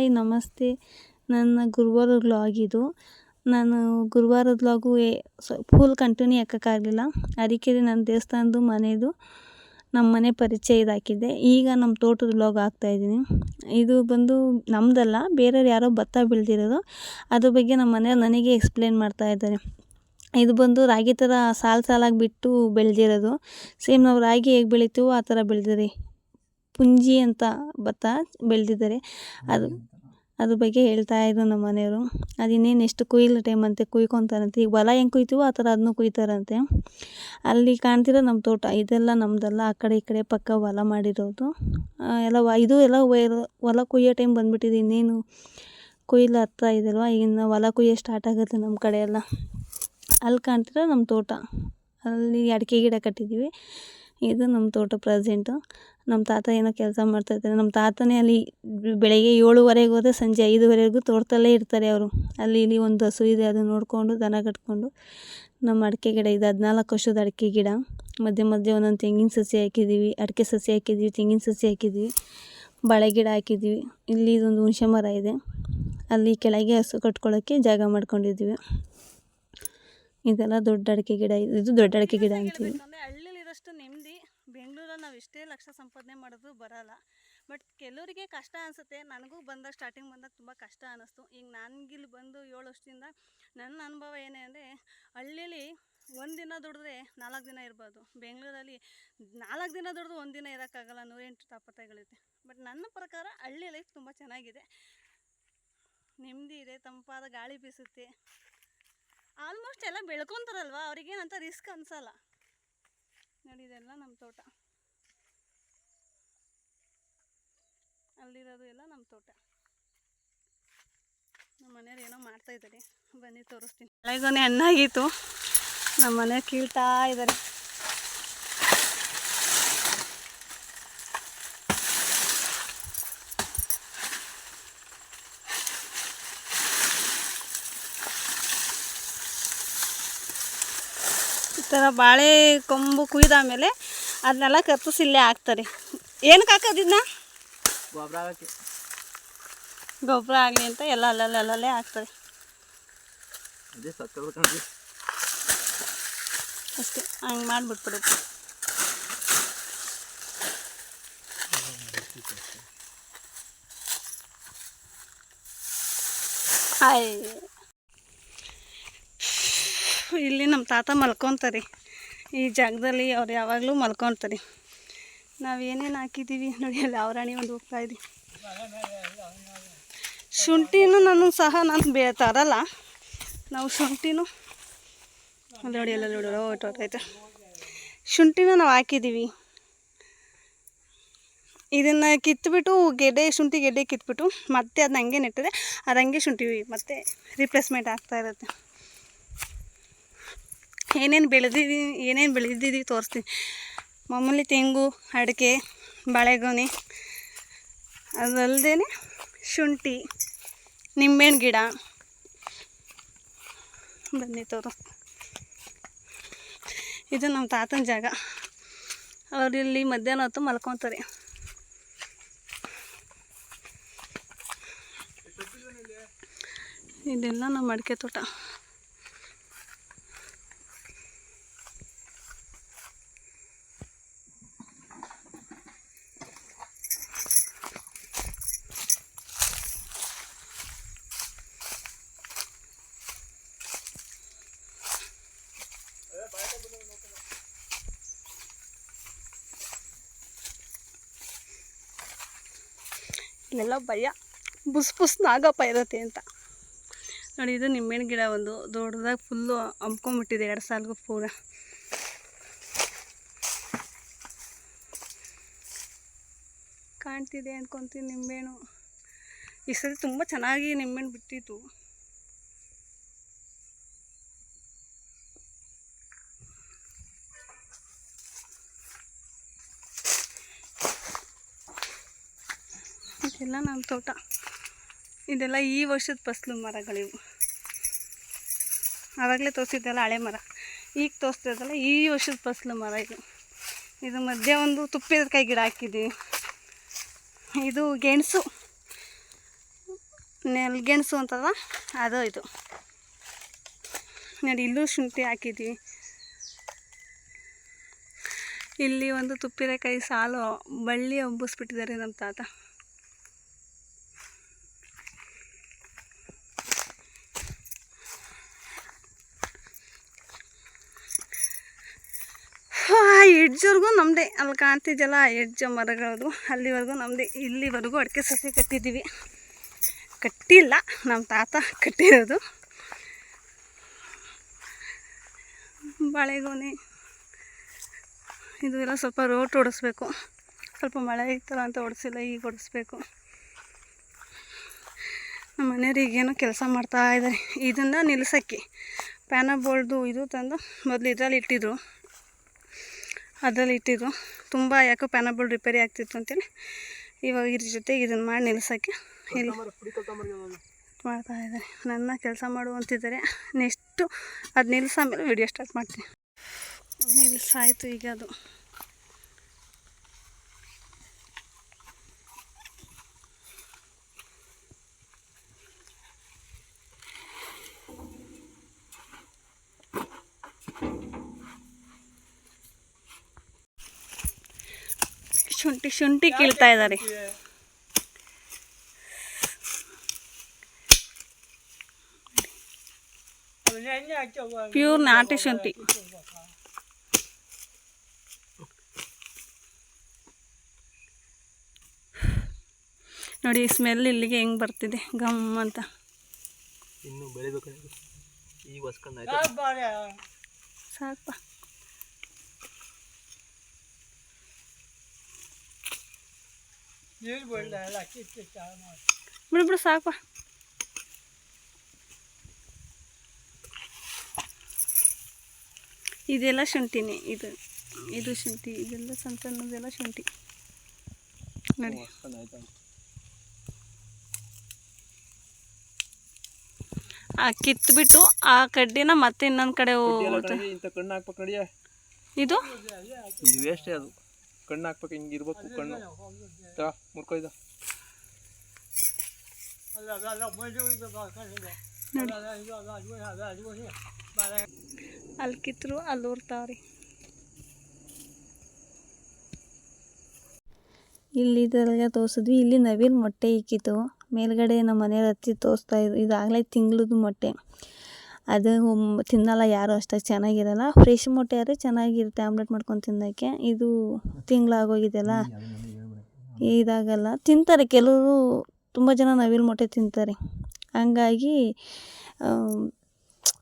Hi, ನಮಸ್ತೆ. ನನ್ನ ಗುರುವಾರ ವ್ಲಾಗ್ ಇದು. ನಾನು ಗುರುವಾರದ ವ್ಲಾಗು ಫುಲ್ ಕಂಟಿನ್ಯೂ ಹಾಕೋಕ್ಕಾಗಲಿಲ್ಲ ಅದಕ್ಕೆ ನನ್ನ ದೇವಸ್ಥಾನದ್ದು ಮನೆಯದು ನಮ್ಮ ಮನೆ ಪರಿಚಯ ಇದಾಕಿದ್ದೆ. ಈಗ ನಮ್ಮ ತೋಟದ ವ್ಲಾಗ್ ಹಾಕ್ತಾಯಿದ್ದೀನಿ ಇದು ಬಂದು ನಮ್ಮದಲ್ಲ ಬೇರೆಯವ್ರು ಯಾರೋ ಭತ್ತ ಬೆಳೆದಿರೋದು. ಅದ್ರ ಬಗ್ಗೆ ನಮ್ಮ ಮನೆಯವ್ರು ನನಗೆ ಎಕ್ಸ್ಪ್ಲೇನ್ ಮಾಡ್ತಾ ಇದ್ದಾರೆ. ಇದು ಬಂದು ರಾಗಿ ಥರ ಸಾಲು ಸಾಲಾಗಿ ಬಿಟ್ಟು ಬೆಳೆದಿರೋದು. ಸೇಮ್ ನಾವು ರಾಗಿ ಹೇಗೆ ಬೆಳಿತೀವೋ ಆ ಥರ ಬೆಳೆದಿರಿ ಪುಂಜಿ ಅಂತ ಭತ್ತ ಬೆಳೆದಿದ್ದಾರೆ. ಅದು ಅದ್ರ ಬಗ್ಗೆ ಹೇಳ್ತಾ ಇದ್ರು ನಮ್ಮ ಮನೆಯವರು. ಅದು ಇನ್ನೇನು ಎಷ್ಟು ಕೊಯ್ಲು ಟೈಮ್ ಅಂತೆ ಕುಯ್ಕೊತಾರಂತೆ. ಈಗ ಹೊಲ ಹೆಂಗೆ ಕುಯ್ತೀವೋ ಆ ಥರ ಅದನ್ನು ಕುಯ್ತಾರಂತೆ. ಅಲ್ಲಿ ಕಾಣ್ತಿರೋ ನಮ್ಮ ತೋಟ, ಇದೆಲ್ಲ ನಮ್ಮದೆಲ್ಲ ಆ ಕಡೆ ಈ ಕಡೆ ಪಕ್ಕ ಹೊಲ ಮಾಡಿರೋದು. ಎಲ್ಲ ವ- ಇದು ಎಲ್ಲ ಹೊಲ ಕುಯ್ಯೋ ಟೈಮ್ ಬಂದುಬಿಟ್ಟಿದೆ. ಇನ್ನೇನು ಕುಯ್ಲು ಹತ್ತಾ ಇದಲ್ವ? ಈಗಿನ ಹೊಲ ಕುಯ್ಯೋ ಸ್ಟಾರ್ಟ್ ಆಗುತ್ತೆ ನಮ್ಮ ಕಡೆ ಎಲ್ಲ. ಅಲ್ಲಿ ಕಾಣ್ತಿರೋ ನಮ್ಮ ತೋಟ. ಅಲ್ಲಿ ಅಡಿಕೆ ಗಿಡ ಕಟ್ಟಿದ್ದೀವಿ. ಇದು ನಮ್ಮ ತೋಟ ಪ್ರೆಸೆಂಟು. ನಮ್ಮ ತಾತ ಏನೋ ಕೆಲಸ ಮಾಡ್ತಾಯಿರ್ತಾರೆ ನಮ್ಮ ತಾತನೇ ಅಲ್ಲಿ ಬೆಳಗ್ಗೆ ಏಳುವರೆಗೆ ಹೋದ್ರೆ ಸಂಜೆ ಐದುವರೆಗೂ ತೋಟದಲ್ಲೇ ಇರ್ತಾರೆ ಅವರು. ಅಲ್ಲಿ ಇಲ್ಲಿ ಒಂದು ಹಸು ಇದೆ, ಅದನ್ನ ನೋಡಿಕೊಂಡು ದನ ಕಟ್ಕೊಂಡು ನಮ್ಮ ಅಡಿಕೆ ಗಿಡ ಇದೆ, ಹದಿನಾಲ್ಕು ವರ್ಷದ ಅಡಿಕೆ ಗಿಡ. ಮಧ್ಯೆ ಮಧ್ಯೆ ಒಂದೊಂದು ತೆಂಗಿನ ಸಸಿ ಹಾಕಿದ್ದೀವಿ, ಅಡಿಕೆ ಸಸಿ ಹಾಕಿದ್ದೀವಿ, ತೆಂಗಿನ ಸಸಿ ಹಾಕಿದ್ದೀವಿ, ಬಾಳೆ ಗಿಡ ಹಾಕಿದ್ದೀವಿ. ಇಲ್ಲಿ ಇದೊಂದು ಹುಣಸೆ ಮರ ಇದೆ. ಅಲ್ಲಿ ಕೆಳಗೆ ಹಸು ಕಟ್ಕೊಳ್ಳೋಕ್ಕೆ ಜಾಗ ಮಾಡ್ಕೊಂಡಿದ್ದೀವಿ. ಇದೆಲ್ಲ ದೊಡ್ಡ ಅಡಿಕೆ ಗಿಡ, ಇದು ದೊಡ್ಡ ಅಡಿಕೆ ಗಿಡ ಅಂತೀವಿ ಅಂದರೆ ಹಳ್ಳಿಲಿರೋಷ್ಟು ನೆಮ್ಮದಿ ಬೆಂಗಳೂರಲ್ಲಿ ನಾವು ಎಷ್ಟೇ ಲಕ್ಷ ಸಂಪಾದನೆ ಮಾಡಿದ್ರು ಬರಲ್ಲ. ಬಟ್ ಕೆಲವರಿಗೆ ಕಷ್ಟ ಅನಿಸುತ್ತೆ. ನನಗೂ ಬಂದಾಗ ಸ್ಟಾರ್ಟಿಂಗ್ ಬಂದಾಗ ತುಂಬ ಕಷ್ಟ ಅನ್ನಿಸ್ತು ಈಗ ನನಗಿಲ್ಲಿ ಬಂದು ಏಳು ವರ್ಷದಿಂದ ನನ್ನ ಅನುಭವ ಏನೇ ಅಂದರೆ, ಹಳ್ಳಿಲಿ ದಿನ ದುಡಿದ್ರೆ ನಾಲ್ಕು ದಿನ ಇರ್ಬೋದು. ಬೆಂಗಳೂರಲ್ಲಿ ನಾಲ್ಕು ದಿನ ದುಡಿದು ದಿನ ಇರೋಕ್ಕಾಗಲ್ಲ, ನೂರೆಂಟು ತಾಪತ್ರಯಗಳಿದೆ ಬಟ್ ನನ್ನ ಪ್ರಕಾರ ಹಳ್ಳಿ ಲೈಫ್ ತುಂಬ ಚೆನ್ನಾಗಿದೆ. ನೆಮ್ಮದಿ ಇದೆ, ತಂಪಾದ ಗಾಳಿ ಬೀಸುತ್ತೆ. ಆಲ್ಮೋಸ್ಟ್ ಎಲ್ಲ ಬೆಳ್ಕೊತಾರಲ್ವ? ಅವ್ರಿಗೇನಂತ ರಿಸ್ಕ್ ಅನ್ಸಲ್ಲ. ನೋಡಿ, ಇದೆಲ್ಲ ನಮ್ಮ ತೋಟ. ಅಲ್ಲಿರೋದು ಎಲ್ಲ ನಮ್ಮ ತೋಟ. ನಮ್ಮ ಮನೆಯವ್ರು ಏನೋ ಮಾಡ್ತಾ ಇದ್ದಾರೆ. ಬನ್ನಿ ತೋರಿಸ್ತೀನಿ. ಮಳೆಗೊನೆ ಹಣ್ಣಾಗಿತ್ತು ನಮ್ಮ ಮನೆ ಕೀಳ್ತಾ ಇದ್ದಾರೆ. ಥರ ಬಾಳೆ ಕೊಂಬು ಕುಯ್ದಾದ್ಮೇಲೆ ಅದನ್ನೆಲ್ಲ ಕತ್ತರಿಸಿ ಇಲ್ಲೇ ಹಾಕ್ತಾರೆ. ಏನಕ್ಕೆ ಹಾಕೋದಿದ್ನ ಗೊಬ್ಬರ ಹಾಕಿ. ಗೊಬ್ಬರ ಆಗಲಿ ಅಂತ ಎಲ್ಲ ಅಲ್ಲಲ್ಲೇ ಅಲ್ಲಲ್ಲೇ ಹಾಕ್ತಾರೆ. ಅದೇ ಸತ್ತೋಗ್ಬೇಕಂದ್ರೆ ಅಷ್ಟೇ ಹಂಗೆ ಮಾಡಿಬಿಟ್ಬಿಡುತ್ತೆ ಹಾಯ್. ಇಲ್ಲಿ ನಮ್ಮ ತಾತ ಮಲ್ಕೊತಾರೆ. ಈ ಜಾಗದಲ್ಲಿ ಅವ್ರು ಯಾವಾಗಲೂ ಮಲ್ಕೊತಾರೆ. ನಾವು ಏನೇನು ಹಾಕಿದ್ದೀವಿ ನೋಡಿ, ಅಲ್ಲಿ ಅವರಾಣಿ ಒಂದು ಹೋಗ್ತಾ ಇದೆ. ಶುಂಠಿನೂ ನಾನು ಸಹ ನಾನು ಬೇ ತರಲ್ಲ. ನಾವು ಶುಂಠಿನೂ ಅಲ್ಲಿ ನೋಡಿ ಎಲ್ಲ ನೋಡಿ ಹೊಟ್ಟೋಯ್ತು ಶುಂಠಿನೂ ನಾವು ಹಾಕಿದ್ದೀವಿ ಇದನ್ನು ಕಿತ್ಬಿಟ್ಟು ಗೆಡ್ಡೆ, ಶುಂಠಿ ಗೆಡ್ಡೆ ಕಿತ್ಬಿಟ್ಟು ಮತ್ತೆ ಅದನ್ನ ಹಂಗೆ ನೆಟ್ಟಿದೆ ಅದು ಹಂಗೆ ಶುಂಠಿ ಮತ್ತೆ ರಿಪ್ಲೇಸ್ಮೆಂಟ್ ಆಗ್ತಾ ಇರುತ್ತೆ. ಏನೇನು ಬೆಳೆದಿದ್ದೀವಿ ಏನೇನು ಬೆಳೆದಿದ್ದೀವಿ ತೋರಿಸ್ತೀನಿ. ಮಾಮೂಲಿ ತೆಂಗು, ಅಡಿಕೆ, ಬಾಳೆಗೊನೆ ಅದಲ್ಲದೆ ಶುಂಠಿ, ನಿಂಬೆಹಣ್ಣು ಗಿಡ. ಬನ್ನಿ ತೋರು. ಇದು ನಮ್ಮ ತಾತನ ಜಾಗ. ಅವ್ರು ಇಲ್ಲಿ ಮಧ್ಯಾಹ್ನ ಹೊತ್ತು ಮಲ್ಕೊತಾರೆ. ಇದೆಲ್ಲ ನಮ್ಮ ಅಡಿಕೆ ತೋಟ. ಇಲ್ಲೆಲ್ಲ ಭಯ. ಬುಸ್ ಬುಸ್ ನಾಗಪ್ಪ ಇರುತ್ತೆ ಅಂತ. ನೋಡಿ, ಇದು ನಿಂಬೆಹಣ್ಣು ಗಿಡ ಒಂದು. ದೊಡ್ಡದಾಗಿ ಫುಲ್ಲು ಹಂಪ್ಕೊಂಬಿಟ್ಟಿದೆ ಎರಡು ಸಾಲಿಗೂ ಪೂರ. ಕಾಣ್ತಿದೆ ಅಂದ್ಕೊತೀನಿ ನಿಂಬೆಹಣ್ಣು ಈ ಸರಿ ತುಂಬ ಚೆನ್ನಾಗಿ ನಿಂಬೆಹಣ್ಣು ಬಿಟ್ಟಿತ್ತು. ಇದೆಲ್ಲ ನಮ್ಮ ತೋಟ. ಇದೆಲ್ಲ ಈ ವರ್ಷದ ಫಸಲು ಮರಗಳಿವು. ಆವಾಗಲೇ ತೋರಿಸಿದ್ದೆಲ್ಲ ಹಳೆ ಮರ. ಈಗ ತೋರಿಸ್ತಿದ್ದಲ್ಲ ಈ ವರ್ಷದ ಫಸಲು ಮರ ಇದು. ಇದು ಮಧ್ಯೆ ಒಂದು ತುಪ್ಪಿದ ಕೈ ಗಿಡ ಹಾಕಿದ್ದೀವಿ ಇದು ಗೆಣಸು. ನೆಲ್ಗೆಣಸು ಅಂತದ? ಅದು ಇದು. ನೋಡಿ, ಇಲ್ಲೂ ಶುಂಠಿ ಹಾಕಿದ್ದೀವಿ ಇಲ್ಲಿ ಒಂದು ತುಪ್ಪಿರೆಕಾಯಿ ಸಾಲು, ಬಳ್ಳಿ ಹಬ್ಬಿಸ್ಬಿಟ್ಟಿದ್ದಾರೆ ನಮ್ಮ ತಾತ ಆ ಎಡ್ಜ್ವರೆಗೂ ನಮ್ಮದೇ ಅಲ್ಲಿ ಕಾಣ್ತಿದ್ದಲ್ಲ ಎಡ್ಜ್ ಮರಗಳದು, ಅಲ್ಲಿವರೆಗೂ ನಮ್ಮದೇ ಇಲ್ಲಿವರೆಗೂ ಅಡಿಕೆ ಸಸಿ ಕಟ್ಟಿದ್ದೀವಿ. ಕಟ್ಟಿಲ್ಲ ನಮ್ಮ ತಾತ ಕಟ್ಟಿರೋದು. ಬಾಳೆಗೋನೆ, ಇದು ಎಲ್ಲ ಸ್ವಲ್ಪ ರೋಟ್ ಓಡಿಸ್ಬೇಕು. ಸ್ವಲ್ಪ ಮಳೆ ಇತ್ತಲ್ಲ ಅಂತ ಓಡಿಸಿಲ್ಲ, ಈಗ ಓಡಿಸ್ಬೇಕು. ನಮ್ಮ ಮನೆಯವ್ರು ಈಗೇನೋ ಕೆಲಸ ಮಾಡ್ತಾ ಇದ್ದಾರೆ. ಇದನ್ನು ನಿಲ್ಸೋಕ್ಕೆ ಪ್ಯಾನ ಬೋಲ್ದು ಇದು ತಂದು ಮೊದಲು ಇದರಲ್ಲಿ ಇಟ್ಟಿದ್ರು. ಅದರಲ್ಲಿ ಇಟ್ಟಿದ್ರು ತುಂಬ ಯಾಕೋ ಪ್ಯಾನಬಲ್ ರಿಪೇರಿ ಆಗ್ತಿತ್ತು ಅಂತೇಳಿ. ಇವಾಗ ಇದ್ರ ಜೊತೆಗೆ ಇದನ್ನು ಮಾಡಿ ನಿಲ್ಲಿಸೋಕ್ಕೆ ಇಲ್ಲಿ ಮಾಡ್ತಾ ಇದ್ದಾರೆ. ನನ್ನ ಕೆಲಸ ಮಾಡು ಅಂತಿದ್ದಾರೆ. ನೆಕ್ಸ್ಟು ಅದು ಮೇಲೆ ವಿಡಿಯೋ ಸ್ಟಾರ್ಟ್ ಮಾಡ್ತೀನಿ. ನಿಲ್ಲಿಸಾಯಿತು ಈಗ ಅದು. ಶುಂಠಿ ಶುಂಠಿ ಕೀಳ್ತಾ ಇದ್ದಾರೆ. ಪ್ಯೂರ್ ನಾಟಿ ಶುಂಠಿ. ನೋಡಿ ಸ್ಮೆಲ್ ಇಲ್ಲಿಗೆ ಹೆಂಗೆ ಬರ್ತಿದೆ? ಗಮ್ ಅಂತ. ಇನ್ನು ಬಿಡು ಬಿಡು ಸಾಕು. ಇದೆಲ್ಲ ಶುಂಠಿನೇ ಇದು ಇದು ಶುಂಠಿ ಇದೆಲ್ಲ ಸಣ್ಣ ಸಣ್ಣದೆಲ್ಲ ಶುಂಠಿ. ನೋಡಿ. ಆ ಕಿತ್ಬಿಟ್ಟು ಆ ಕಡ್ಡಿನ ಮತ್ತೆ ಇನ್ನೊಂದು ಕಡೆ ಇದು? ವೇಸ್ಟೇ ಅದು. ಕಣ್ಣು ಹಾಕ್ಬೇಕು ಹಿಂಗೆ ಇರ್ಬೇಕು ಕಣ್ಣು. ತಾ ಮುರ್ಕೊಯ್ದ ಅಲ್ಲಿ ಕಿತ್ತರು ಅಲ್ಲಿ ಊರ್ತಾವ್ರಿ ಇಲ್ಲಿ ಇದೆಲ್ಲ ತೋರಿಸಿದ್ವಿ ಇಲ್ಲಿ ನವಿಲು ಮೊಟ್ಟೆ ಇಕ್ಕಿತ್ತು. ಮೇಲ್ಗಡೆ ನಮ್ಮ ಮನೆಯವ್ರ ಹತ್ತಿ ತೋರಿಸ್ತಾ ಇದು ಇದಾಗಲೇ ತಿಂಗಳದ್ದು ಮೊಟ್ಟೆ. ಅದು ತಿನ್ನಲ್ಲ ಯಾರು ಅಷ್ಟಾಗಿ ಚೆನ್ನಾಗಿರಲ್ಲ. ಫ್ರೆಶ್ ಮೊಟ್ಟೆ ಆದರೆ ಚೆನ್ನಾಗಿರುತ್ತೆ ಆಮ್ಲೆಟ್ ಮಾಡ್ಕೊಂಡು ತಿನ್ನೋಕ್ಕೆ ಇದು ತಿಂಗಳಾಗೋಗಿದೆಯಲ್ಲ. ಇದಾಗಲ್ಲ. ತಿಂತಾರೆ. ಕೆಲವರು ತುಂಬ ಜನ ನವಿಲು ಮೊಟ್ಟೆ ತಿಂತಾರೆ. ಹಂಗಾಗಿ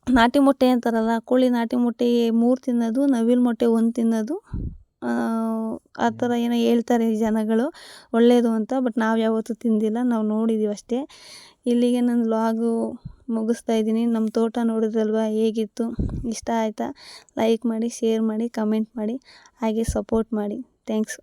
ನಾಟಿ ಮೊಟ್ಟೆ ಅಂತಾರಲ್ಲ ಕೋಳಿ ನಾಟಿ ಮೊಟ್ಟೆ ಮೂರು ತಿನ್ನೋದು ನವಿಲು ಮೊಟ್ಟೆ ಒಂದು ತಿನ್ನೋದು. ಆ, ಥರ ಏನೋ ಹೇಳ್ತಾರೆ ಜನಗಳು. ಒಳ್ಳೆಯದು ಅಂತ ಬಟ್ ನಾವು ಯಾವತ್ತೂ ತಿಂದಿಲ್ಲ. ನಾವು ನೋಡಿದ್ದೀವಿ ಅಷ್ಟೇ. ಇಲ್ಲಿಗೆ ನನ್ನ ವ್ಲಾಗು ಮುಗಿಸ್ತಾ ಇದ್ದೀನಿ. ನಮ್ಮ ತೋಟ ನೋಡಿದ್ರಲ್ವ? ಹೇಗಿತ್ತು? ಇಷ್ಟ ಆಯಿತಾ? ಲೈಕ್ ಮಾಡಿ ಶೇರ್ ಮಾಡಿ ಕಮೆಂಟ್ ಮಾಡಿ, ಹಾಗೆ ಸಪೋರ್ಟ್ ಮಾಡಿ. ಥ್ಯಾಂಕ್ಸು